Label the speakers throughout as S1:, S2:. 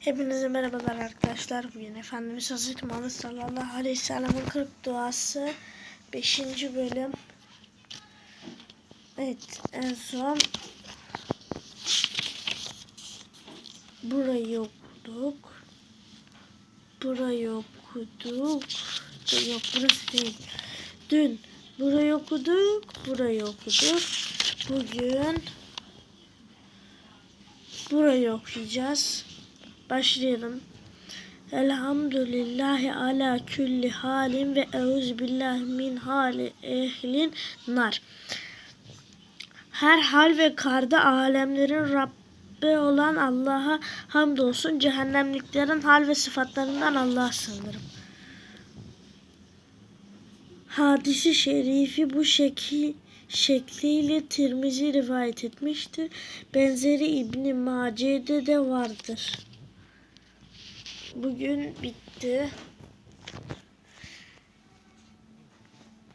S1: Hepinize merhabalar arkadaşlar. Bugün Efendimiz Hazreti Muhammed sallallahu aleyhi ve sellem'in 40 duası 5. bölüm. Evet en son burayı okuduk. Burayı okuduk. Yok burası değil. Dün burayı okuduk. Burayı okuduk. Bugün burayı okuyacağız. Başlayalım. Elhamdülillahi ala külli halin ve euzubillahi min hali ehlin nar. Her hal ve karda alemlerin Rabbi olan Allah'a hamdolsun. Cehennemliklerin hal ve sıfatlarından Allah'a sığınırım. Hadisi şerifi bu şekil şekliyle Tirmizi rivayet etmiştir. Benzeri İbn Mace'de de vardır. Bugün bitti.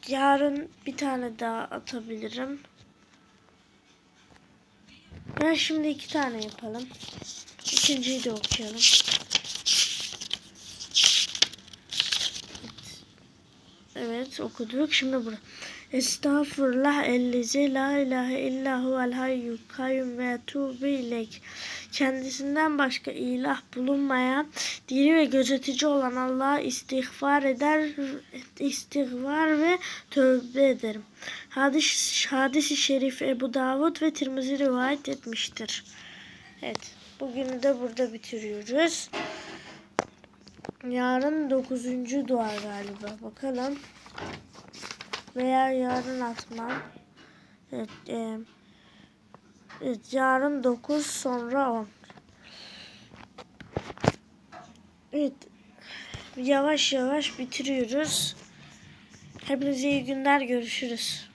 S1: Yarın bir tane daha atabilirim. Ben şimdi iki tane yapalım. İkinciyi de okuyalım. Evet okuduk. Şimdi burada. Estağfurullah ellezi la ilahe illahu el hayyul kayyum ve tuğbe ileyk. Kendisinden başka ilah bulunmayan, diri ve gözetici olan Allah'a istiğfar eder, istiğfar ve tövbe ederim. Hadis, hadisi şerif Ebu Davud ve Tirmizi rivayet etmiştir. Evet, bugünü de burada bitiriyoruz. Yarın dokuzuncu dua galiba. Bakalım. Veya yarın atmam. Evet. E, yarın 9 sonra 10. Evet. Yavaş yavaş bitiriyoruz. Hepinize iyi günler. Görüşürüz.